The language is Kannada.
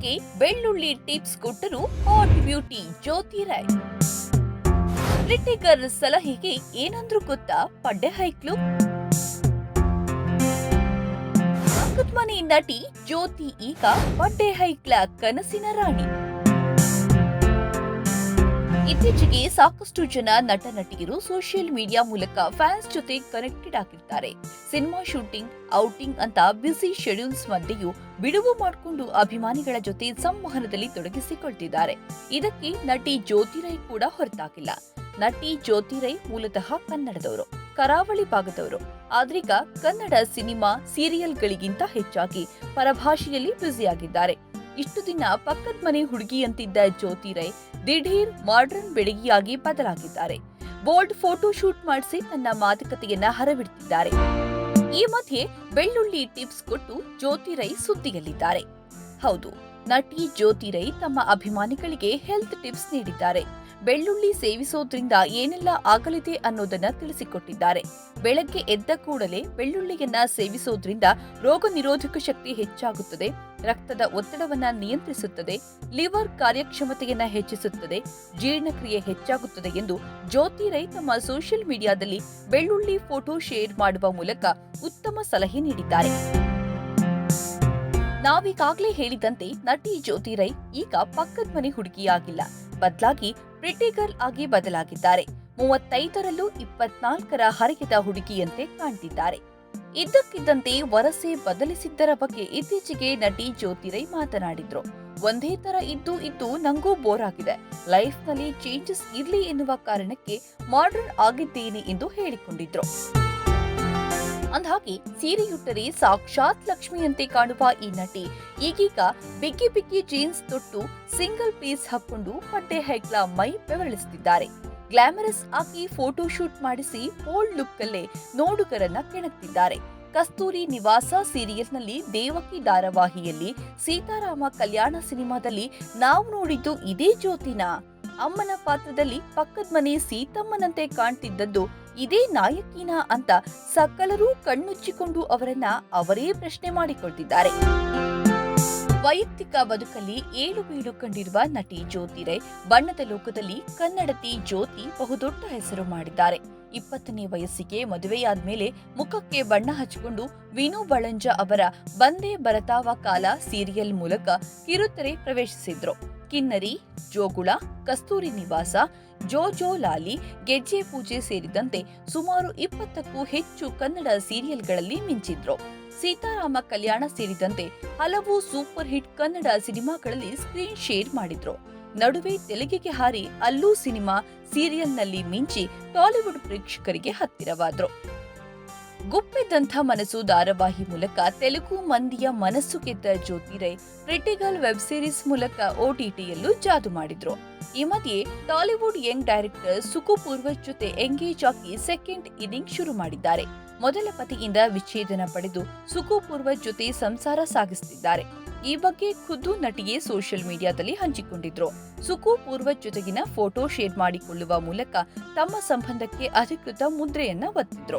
ಮುಖಕ್ಕೆ ಬೆಳ್ಳುಳ್ಳಿ ಟಿಪ್ಸ್ ಕೊಟ್ಟರು ಹಾಟ್ ಬ್ಯೂಟಿ ಜ್ಯೋತಿ ರಾಯ್. ಕ್ರಿಟಿಕರ್ ಸಲಹೆಗೆ ಏನಂದ್ರು ಗೊತ್ತಾ ಪಡ್ಡೆ ಹೈಕ್ಲು ಮನೆ ನಟಿ ಜ್ಯೋತಿ ಈಗ ಪಡ್ಡೆ ಹೈಕ್ಲ ಕನಸಿನ ರಾಣಿ. ಇತ್ತೀಚೆಗೆ ಸಾಕಷ್ಟು ಜನ ನಟ ನಟಿಯರು ಸೋಷಿಯಲ್ ಮೀಡಿಯಾ ಮೂಲಕ ಫ್ಯಾನ್ಸ್ ಜೊತೆ ಕನೆಕ್ಟೆಡ್ ಆಗಿರ್ತಾರೆ. ಸಿನಿಮಾ ಶೂಟಿಂಗ್ ಔಟಿಂಗ್ ಅಂತ ಬ್ಯುಸಿ ಶೆಡ್ಯೂಲ್ಸ್ ಮಧ್ಯೆಯೂ ಬಿಡುವು ಮಾಡಿಕೊಂಡು ಅಭಿಮಾನಿಗಳ ಜೊತೆ ಸಂವಹನದಲ್ಲಿ ತೊಡಗಿಸಿಕೊಳ್ತಿದ್ದಾರೆ. ಇದಕ್ಕೆ ನಟಿ ಜ್ಯೋತಿ ರೈ ಕೂಡ ಹೊರತಾಗಿಲ್ಲ. ನಟಿ ಜ್ಯೋತಿ ರೈ ಮೂಲತಃ ಕನ್ನಡದವರು, ಕರಾವಳಿ ಭಾಗದವರು. ಆದ್ರೀಗ ಕನ್ನಡ ಸಿನಿಮಾ ಸೀರಿಯಲ್ಗಳಿಗಿಂತ ಹೆಚ್ಚಾಗಿ ಪರಭಾಷೆಯಲ್ಲಿ ಬ್ಯುಸಿಯಾಗಿದ್ದಾರೆ ಇಷ್ಟು ದಿನ ಪಕ್ಕದ ಮನೆ ಹುಡುಗಿಯಂತಿದ್ದ ಜ್ಯೋತಿ ರೈ ದಿಢೀರ್ ಮಾಡರ್ನ್ ಬೆಡಗಿಯಾಗಿ ಬದಲಾಗಿದ್ದಾರೆ. ಬೋಲ್ಡ್ ಫೋಟೋ ಶೂಟ್ ಮಾಡಿಸಿ ತನ್ನ ಮಾತುಕತೆಯನ್ನ ಹರಬಿಡ್ತಿದ್ದಾರೆ ಈ ಮಧ್ಯೆ ಬೆಳ್ಳುಳ್ಳಿ ಟಿಪ್ಸ್ ಕೊಟ್ಟು ಜ್ಯೋತಿ ರೈ ಸುದ್ದಿಯಲ್ಲಿದ್ದಾರೆ. ಹೌದು, ನಟಿ ಜ್ಯೋತಿ ರೈ ತಮ್ಮ ಅಭಿಮಾನಿಗಳಿಗೆ ಹೆಲ್ತ್ ಟಿಪ್ಸ್ ನೀಡಿದ್ದಾರೆ. ಬೆಳ್ಳುಳ್ಳಿ ಸೇವಿಸೋದ್ರಿಂದ ಏನೆಲ್ಲ ಆಗಲಿದೆ ಅನ್ನೋದನ್ನ ತಿಳಿಸಿಕೊಟ್ಟಿದ್ದಾರೆ. ಬೆಳಗ್ಗೆ ಎದ್ದ ಕೂಡಲೇ ಬೆಳ್ಳುಳ್ಳಿಯನ್ನ ಸೇವಿಸೋದ್ರಿಂದ ರೋಗ ನಿರೋಧಕ ಶಕ್ತಿ ಹೆಚ್ಚಾಗುತ್ತದೆ ರಕ್ತದ ಒತ್ತಡವನ್ನು ನಿಯಂತ್ರಿಸುತ್ತದೆ, ಲಿವರ್ ಕಾರ್ಯಕ್ಷಮತೆಯನ್ನು ಹೆಚ್ಚಿಸುತ್ತದೆ, ಜೀರ್ಣಕ್ರಿಯೆ ಹೆಚ್ಚಾಗುತ್ತದೆ ಎಂದು ಜ್ಯೋತಿ ರೈ ತಮ್ಮ ಸೋಷಿಯಲ್ ಮೀಡಿಯಾದಲ್ಲಿ ಬೆಳ್ಳುಳ್ಳಿ ಫೋಟೋ ಶೇರ್ ಮಾಡುವ ಮೂಲಕ ಉತ್ತಮ ಸಲಹೆ ನೀಡಿದ್ದಾರೆ. ನಾವೀಗಾಗಲೇ ಹೇಳಿದಂತೆ ನಟಿ ಜ್ಯೋತಿ ರೈ ಈಗ ಪಕ್ಕದ ಮನೆ ಹುಡುಗಿಯಾಗಿಲ್ಲ. ಬದಲಾಗಿ ಪ್ರಿಟಿ ಗರ್ಲ್ ಆಗಿ ಬದಲಾಗಿದ್ದಾರೆ. ಮೂವತ್ತೈದರಲ್ಲೂ ಇಪ್ಪತ್ನಾಲ್ಕರ ಹರೆಯದ ಹುಡುಗಿಯಂತೆ ಕಾಣ್ತಿದ್ದಾರೆ. ಇದ್ದಕ್ಕಿದ್ದಂತೆ ವರಸೆ ಬದಲಿಸಿದ್ದರ ಬಗ್ಗೆ ಇತ್ತೀಚೆಗೆ ನಟಿ ಜ್ಯೋತಿರೈ ಮಾತನಾಡಿದ್ರು. ಒಂದೇ ತರ ಇದ್ದು ಇದ್ದು ನಂಗೂ ಬೋರ್ ಆಗಿದೆ. ಲೈಫ್ನಲ್ಲಿ ಚೇಂಜಸ್ ಇರ್ಲಿ ಎನ್ನುವ ಕಾರಣಕ್ಕೆ ಮಾಡರ್ನ್ ಆಗಿದ್ದೇನೆ ಎಂದು ಹೇಳಿಕೊಂಡಿದ್ರು. ಅಂದಹಾಗೆ, ಸೀರೆಯುಟ್ಟರೆ ಸಾಕ್ಷಾತ್ ಲಕ್ಷ್ಮಿಯಂತೆ ಕಾಣುವ ಈ ನಟಿ ಈಗೀಗ ಬಿಗ್ಗಿ ಬಿಗ್ಗಿ ಜೀನ್ಸ್ ತೊಟ್ಟು ಸಿಂಗಲ್ ಪೀಸ್ ಹಾಕೊಂಡು ಪಟ್ಟೆ ಹೈಕ್ಲಾ ಮೈ ಬೆವರಿಳಿಸುತ್ತಿದ್ದಾರೆ ಗ್ಲಾಮರಸ್ ಆಗಿ ಫೋಟೋ ಶೂಟ್ ಮಾಡಿಸಿ ಬೋಲ್ಡ್ ಲುಕ್ ಅಲ್ಲೇ ನೋಡುಗರನ್ನ ಕೆಣಕ್ತಿದ್ದಾರೆ. ಕಸ್ತೂರಿ ನಿವಾಸ ಸೀರಿಯಲ್ನಲ್ಲಿ ದೇವಕಿ ಧಾರಾವಾಹಿಯಲ್ಲಿ ಸೀತಾರಾಮ ಕಲ್ಯಾಣ ಸಿನಿಮಾದಲ್ಲಿ ನಾವು ನೋಡಿದ್ದು ಇದೇ ಜ್ಯೋತಿನ? ಅಮ್ಮನ ಪಾತ್ರದಲ್ಲಿ ಪಕ್ಕದ ಮನೆ ಸೀತಮ್ಮನಂತೆ ಕಾಣ್ತಿದ್ದದ್ದು ಇದೇ ನಾಯಕಿನ ಅಂತ ಸಕಲರೂ ಕಣ್ಣುಚ್ಚಿಕೊಂಡು ಅವರನ್ನ ಅವರೇ ಪ್ರಶ್ನೆ ಮಾಡಿಕೊಳ್ತಿದ್ದಾರೆ. ವೈಯಕ್ತಿಕ ಬದುಕಲ್ಲಿ ಏಳು ಬೀಳು ಕಂಡಿರುವ ನಟಿ ಜ್ಯೋತಿ ರೈ ಬಣ್ಣದ ಲೋಕದಲ್ಲಿ ಕನ್ನಡತಿ ಜ್ಯೋತಿ ಬಹುದೊಡ್ಡ ಹೆಸರು ಮಾಡಿದ್ದಾರೆ. ಇಪ್ಪತ್ತನೇ ವಯಸ್ಸಿಗೆ ಮದುವೆಯಾದ ಮೇಲೆ ಮುಖಕ್ಕೆ ಬಣ್ಣ ಹಚ್ಚಿಕೊಂಡು ವಿನು ಬಳಂಜ ಅವರ ಬಂದೇ ಬರತಾವ ಕಾಲ ಸೀರಿಯಲ್ ಮೂಲಕ ಕಿರುತೆರೆ ಪ್ರವೇಶಿಸಿದ್ರು. ಕಿನ್ನರಿ, ಜೋಗುಳ, ಕಸ್ತೂರಿ ನಿವಾಸ, ಜೋಜೋ ಲಾಲಿ, ಗೆಜ್ಜೆ ಪೂಜೆ ಸೇರಿದಂತೆ ಸುಮಾರು ಇಪ್ಪತ್ತಕ್ಕೂ ಹೆಚ್ಚು ಕನ್ನಡ ಸೀರಿಯಲ್ಗಳಲ್ಲಿ ಮಿಂಚಿದ್ರು. ಸೀತಾರಾಮ ಕಲ್ಯಾಣ ಸೇರಿದಂತೆ ಹಲವು ಸೂಪರ್ ಹಿಟ್ ಕನ್ನಡ ಸಿನಿಮಾಗಳಲ್ಲಿ ಸ್ಕ್ರೀನ್ ಶೇರ್ ಮಾಡಿದ್ರು. ನಡುವೆ ತೆಲುಗಿಗೆ ಹಾರಿ ಅಲ್ಲೂ ಸಿನಿಮಾ ಸೀರಿಯಲ್ನಲ್ಲಿ ಮಿಂಚಿ ಟಾಲಿವುಡ್ ಪ್ರೇಕ್ಷಕರಿಗೆ ಹತ್ತಿರವಾದ್ರು. ಗುಪ್ಪಿದಂಥ ಮನಸ್ಸು ಧಾರಾವಾಹಿ ಮೂಲಕ ತೆಲುಗು ಮಂದಿಯ ಮನಸ್ಸು ಗೆದ್ದ Jyothi Rai critical web series ಮೂಲಕ ಓಟಿಟಿಯಲ್ಲೂ ಜಾದು ಮಾಡಿದ್ರು. ಈ ಮಧ್ಯೆ Tollywood young director Suku Purvaj ಜೊತೆ ಎಂಗೇಜ್ ಆಗಿ ಸೆಕೆಂಡ್ ಇನ್ನಿಂಗ್ ಶುರು ಮಾಡಿದ್ದಾರೆ. ಮೊದಲ ಪತಿಯಿಂದ ವಿಚ್ಛೇದನ ಪಡೆದು ಸುಖಪೂರ್ವ ಜೊತೆ ಸಂಸಾರ ಸಾಗಿಸುತ್ತಿದ್ದಾರೆ. ಈ ಬಗ್ಗೆ ಖುದ್ದು ನಟಿಯೇ ಸೋಷಿಯಲ್ ಮೀಡಿಯಾದಲ್ಲಿ ಹಂಚಿಕೊಂಡಿದ್ರು. ಸುಕು ಪೂರ್ವ ಜೊತೆಗಿನ ಫೋಟೋ ಶೇರ್ ಮಾಡಿಕೊಳ್ಳುವ ಮೂಲಕ ತಮ್ಮ ಸಂಬಂಧಕ್ಕೆ ಅಧಿಕೃತ ಮುದ್ರೆಯನ್ನ ಒತ್ತಿದ್ರು.